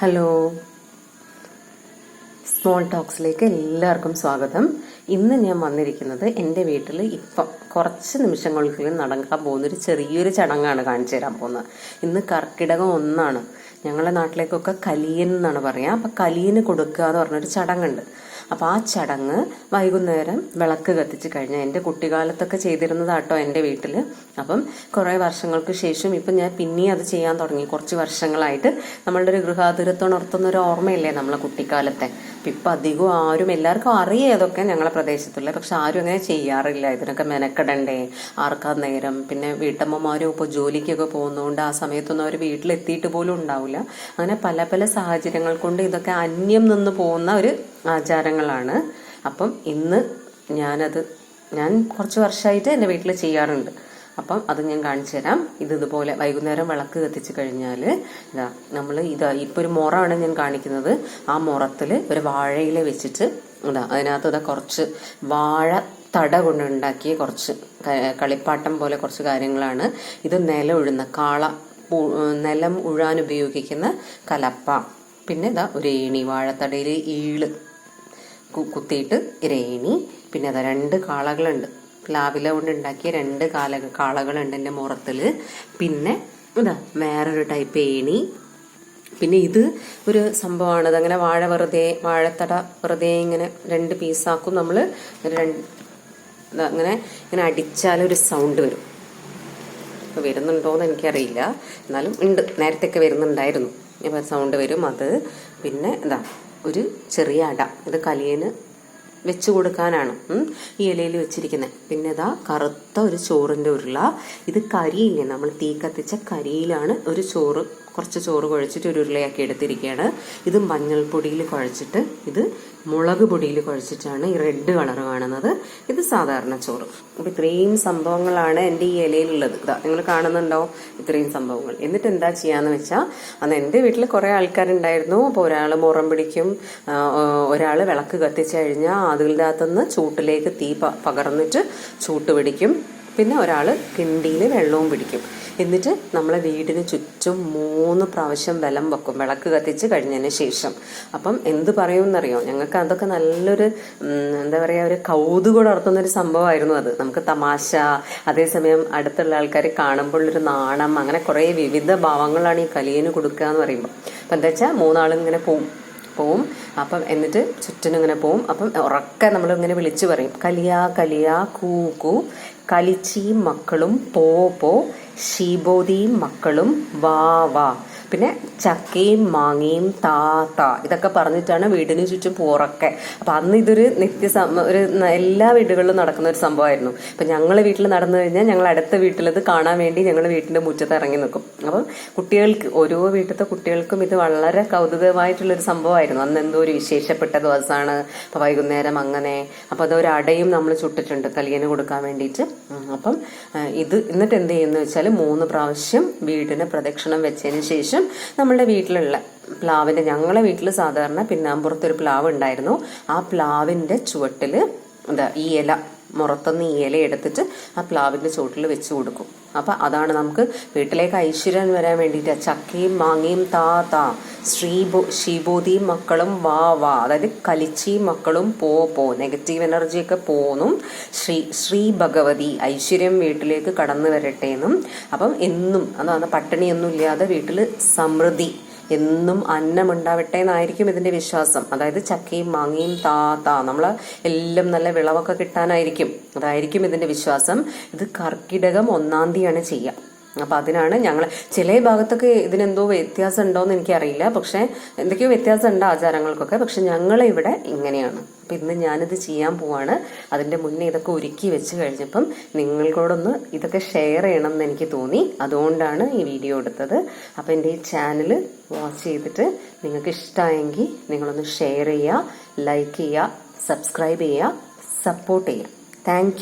Hello. Small ടോക്സിലേക്ക് എല്ലാവർക്കും സ്വാഗതം. ഇന്ന് ഞാൻ വന്നിരിക്കുന്നത് എന്റെ വീട്ടിൽ ഇപ്പം കുറച്ച് നിമിഷങ്ങൾക്കുള്ളിൽ നടക്കാൻ പോകുന്ന ഒരു ചെറിയൊരു ചടങ്ങാണ് കാണിച്ചു തരാൻ പോകുന്നത്. ഇന്ന് കർക്കിടകം ഒന്നാണ്. ഞങ്ങളുടെ നാട്ടിലേക്കൊക്കെ കലിയൻ എന്നാണ് പറയുക അപ്പം കലിയന് കൊടുക്കുക എന്ന് പറഞ്ഞൊരു ചടങ്ങുണ്ട്. അപ്പം ആ ചടങ്ങ് വൈകുന്നേരം വിളക്ക് കത്തിച്ച് കഴിഞ്ഞാൽ എന്റെ കുട്ടിക്കാലത്തൊക്കെ ചെയ്തിരുന്നതാട്ടോ എന്റെ വീട്ടിൽ അപ്പം കുറേ വർഷങ്ങൾക്ക് ശേഷം ഇപ്പം ഞാൻ പിന്നെയും അത് ചെയ്യാൻ തുടങ്ങി. കുറച്ച് വർഷങ്ങളായിട്ട് നമ്മളുടെ ഒരു ഗൃഹാതുരത്തോണർത്തുന്ന ഒരു ഓർമ്മയില്ലേ നമ്മളെ കുട്ടിക്കാലത്തെ? അപ്പം ഇപ്പം അധികം ആരും എല്ലാവർക്കും അറിയാം അതൊക്കെ ഞങ്ങളെ പ്രദേശത്തുള്ള. പക്ഷെ ആരും അങ്ങനെ ചെയ്യാറില്ല. ഇതിനൊക്കെ മെനക്കെടണ്ടേ? ആർക്കാ നേരം? പിന്നെ വീട്ടമ്മമാരും ഇപ്പോൾ ജോലിക്കൊക്കെ പോകുന്നതുകൊണ്ട് ആ സമയത്തൊന്നും അവർ വീട്ടിലെത്തിയിട്ട് പോലും ഉണ്ടാവില്ല. അങ്ങനെ പല പല സാഹചര്യങ്ങൾ കൊണ്ട് ഇതൊക്കെ അന്യം നിന്ന് പോകുന്ന ഒരു ആചാരങ്ങളാണ്. അപ്പം ഇന്ന് ഞാനത് ഞാൻ കുറച്ച് വർഷമായിട്ട് എന്റെ വീട്ടിൽ ചെയ്യാറുണ്ട്. അപ്പം അത് ഞാൻ കാണിച്ചു തരാം. ഇത് ഇതുപോലെ വൈകുന്നേരം വിളക്ക് കത്തിച്ച് കഴിഞ്ഞാൽ ഇതാ നമ്മൾ ഇതാ ഇപ്പോൾ ഒരു മുറമാണ് ഞാൻ കാണിക്കുന്നത്. ആ മുറത്തിൽ ഒരു വാഴയില വെച്ചിട്ട് ഇതാ അതിനകത്ത് ഇതാ കുറച്ച് വാഴ തട കൊണ്ടുണ്ടാക്കിയ കുറച്ച് കളിപ്പാട്ടം പോലെ കുറച്ച് കാര്യങ്ങളാണ്. ഇത് നില ഉഴുന്ന കാള നിലം ഉഴാൻ ഉപയോഗിക്കുന്ന കലപ്പ. പിന്നെ ഇതാ ഒരു ഏണി വാഴത്തടയിൽ ഈൾ കുത്തിയിട്ട് രേണി പിന്നെ അതാ രണ്ട് കാളകളുണ്ട്. പ്ലാവില കൊണ്ട് ഉണ്ടാക്കിയ രണ്ട് കാല കാളകളുണ്ട് എന്റെ മുറത്തിൽ പിന്നെ ഇതാ വേറൊരു ടൈപ്പ് ഏണി. പിന്നെ ഇത് ഒരു സംഭവമാണ്. അതങ്ങനെ വാഴ വെറുതെ വാഴത്തട വെറുതെ ഇങ്ങനെ രണ്ട് പീസാക്കും. നമ്മൾ രണ്ട് അങ്ങനെ ഇങ്ങനെ അടിച്ചാൽ ഒരു സൗണ്ട് വരും. ഇപ്പോൾ വരുന്നുണ്ടോയെന്ന് എനിക്കറിയില്ല. എന്നാലും ഉണ്ട്. നേരത്തെയൊക്കെ വരുന്നുണ്ടായിരുന്നു. അപ്പോൾ സൗണ്ട് വരും അത്. പിന്നെ എന്താ ഒരു ചെറിയ അട. ഇത് കലിയന് വെച്ച് കൊടുക്കാനാണ്. ഈ ഇലയിൽ വെച്ചിരിക്കുന്നത് പിന്നെ ഇതാ കറുത്ത ഒരു ചോറിന്റെ ഉരുള. ഇത് കരിയില്ലേ? നമ്മൾ തീ കത്തിച്ച കരിയിലാണ് ഒരു ചോറ് കുറച്ച് ചോറ് കുഴച്ചിട്ട് ഒരു ഉരുളയാക്കി എടുത്തിരിക്കുകയാണ് ഇത് മഞ്ഞൾപ്പൊടിയിൽ കുഴച്ചിട്ട് ഇത് മുളക് പൊടിയിൽ കുഴച്ചിട്ടാണ് ഈ റെഡ് കളർ കാണുന്നത്. ഇത് സാധാരണ ചോറ്. അപ്പൊ ഇത്രയും സംഭവങ്ങളാണ് എന്റെ ഈ ഇലയിലുള്ളത്. ഇതാ നിങ്ങൾ കാണുന്നുണ്ടോ ഇത്രയും സംഭവങ്ങൾ? എന്നിട്ട് എന്താ ചെയ്യാന്ന് വെച്ചാൽ അന്ന് എന്റെ വീട്ടിൽ കുറെ ആൾക്കാരുണ്ടായിരുന്നു. അപ്പോൾ ഒരാൾ മുറം പിടിക്കും. ഒരാൾ വിളക്ക് കത്തിച്ചു കഴിഞ്ഞാൽ അതിന്റെ ചൂട്ടിലേക്ക് തീ പകർന്നിട്ട് ചൂട്ട് പിടിക്കും. പിന്നെ ഒരാൾ കിണ്ടിയിൽ വെള്ളവും പിടിക്കും. എന്നിട്ട് നമ്മളെ വീടിന് ചുറ്റും മൂന്ന് പ്രാവശ്യം വെലം വെക്കും. വിളക്ക് കത്തിച്ച് കഴിഞ്ഞതിന് ശേഷം. അപ്പം എന്ത് പറയുമെന്നറിയോ? ഞങ്ങൾക്ക് അതൊക്കെ നല്ലൊരു എന്താ പറയുക ഒരു കൗതുകം ഉണർത്തുന്ന ഒരു സംഭവമായിരുന്നു അത്. നമുക്ക് തമാശ അതേസമയം അടുത്തുള്ള ആൾക്കാരെ കാണുമ്പോൾ ഒരു നാണം അങ്ങനെ കുറേ വിവിധ ഭാവങ്ങളാണ് ഈ കലിയന് കൊടുക്കുക എന്ന് പറയുമ്പോൾ അപ്പം എന്താ വെച്ചാൽ മൂന്നാളും ഇങ്ങനെ പോവും. പോവും. അപ്പം എന്നിട്ട് ചുറ്റിനും ഇങ്ങനെ പോവും. അപ്പം ഉറക്കെ നമ്മൾ ഇങ്ങനെ വിളിച്ചു പറയും. കലിയ കലിയ കൂ കൂ. കളിച്ചിയും മക്കളും പോ പോ. ശീബോധിയും മക്കളും വാ വാ. പിന്നെ ചക്കയും മാങ്ങയും താത്ത ഇതൊക്കെ പറഞ്ഞിട്ടാണ് വീടിന് ചുറ്റും പോറൊക്കെ. അപ്പൊ അന്ന് ഇതൊരു നിത്യ ഒരു എല്ലാ വീടുകളിലും നടക്കുന്ന ഒരു സംഭവമായിരുന്നു. അപ്പൊ ഞങ്ങൾ വീട്ടിൽ നടന്നു കഴിഞ്ഞാൽ ഞങ്ങൾ അടുത്ത വീട്ടിലത് കാണാൻ വേണ്ടി ഞങ്ങൾ വീട്ടിന്റെ മുറ്റത്ത് ഇറങ്ങി നിൽക്കും. അപ്പം കുട്ടികൾക്ക് ഓരോ വീട്ടിലത്തെ കുട്ടികൾക്കും ഇത് വളരെ കൗതുകമായിട്ടുള്ള ഒരു സംഭവമായിരുന്നു. അന്ന് എന്തോ ഒരു വിശേഷപ്പെട്ട ദിവസമാണ്. അപ്പൊ വൈകുന്നേരം അങ്ങനെ. അപ്പൊ അതൊരു അടയും നമ്മൾ ചുട്ടിട്ടുണ്ട് കലിയന് കൊടുക്കാൻ വേണ്ടിയിട്ട്. അപ്പം ഇത് എന്നിട്ട് എന്ത് ചെയ്യുന്ന വെച്ചാൽ മൂന്ന് പ്രാവശ്യം വീടിന് പ്രദക്ഷിണം വെച്ചതിന് ശേഷം നമ്മളുടെ വീട്ടിലുള്ള പ്ലാവിന്റെ ഞങ്ങളുടെ വീട്ടിൽ സാധാരണ പിന്നാമ്പുറത്തൊരു പ്ലാവ് ഉണ്ടായിരുന്നു ആ പ്ലാവിന്റെ ചുവട്ടിൽ എന്താ ഈ ഇല മുറത്തുനിന്ന് ഈ ഇല എടുത്തിട്ട് ആ പ്ലാവിന്റെ ചുവട്ടിൽ വെച്ച് കൊടുക്കും. അപ്പൊ അതാണ് നമുക്ക് വീട്ടിലേക്ക് ഐശ്വര്യം വരാൻ വേണ്ടിയിട്ട് ചക്കയും മാങ്ങയും താ താ. ശ്രീബോ ശീബോധിയും മക്കളും വാ വാ. അതായത് കലിച്ചി മക്കളും പോ പോ. നെഗറ്റീവ് എനർജിയൊക്കെ പോന്നും ശ്രീ ശ്രീ ഭഗവതി ഐശ്വര്യം വീട്ടിലേക്ക് കടന്നു വരട്ടെ എന്നും അപ്പം എന്നും അതാണ് പട്ടിണിയൊന്നും ഇല്ലാതെ വീട്ടിൽ സമൃദ്ധി. എന്നും അന്നമുണ്ടാവട്ടെ എന്നായിരിക്കും ഇതിന്റെ വിശ്വാസം. അതായത് ചക്കയും മാങ്ങയും താത്ത നമ്മൾ എല്ലാം നല്ല വിളവൊക്കെ കിട്ടാനായിരിക്കും. അതായിരിക്കും ഇതിന്റെ വിശ്വാസം. ഇത് കർക്കിടകം ഒന്നാം തീയതിയാണ് ചെയ്യുക. അപ്പൊ അതിനാണ് ഞങ്ങൾ ചില ഭാഗത്തൊക്കെ ഇതിനെന്തോ വ്യത്യാസം ഉണ്ടോന്ന് എനിക്കറിയില്ല. പക്ഷേ എന്തൊക്കെയോ വ്യത്യാസം ഉണ്ട് ആചാരങ്ങൾക്കൊക്കെ. പക്ഷെ ഞങ്ങളെ ഇവിടെ ഇങ്ങനെയാണ്. അപ്പൊ ഇന്ന് ഞാനിത് ചെയ്യാൻ പോവാണ്. അതിന്റെ മുന്നേ ഇതൊക്കെ ഒരുക്കി വെച്ച് കഴിഞ്ഞപ്പം നിങ്ങളോടൊന്ന് ഇതൊക്കെ ഷെയർ ചെയ്യണം എന്ന് എനിക്ക് തോന്നി. അതുകൊണ്ടാണ് ഈ വീഡിയോ എടുത്തത്. അപ്പൊ എന്റെ ഈ ചാനൽ വാച്ച് ചെയ്തിട്ട് നിങ്ങൾക്ക് ഇഷ്ടമായെങ്കിൽ നിങ്ങളൊന്ന് ഷെയർ ചെയ്യുക ലൈക്ക് ചെയ്യുക സബ്സ്ക്രൈബ് ചെയ്യുക സപ്പോർട്ട് ചെയ്യുക. താങ്ക്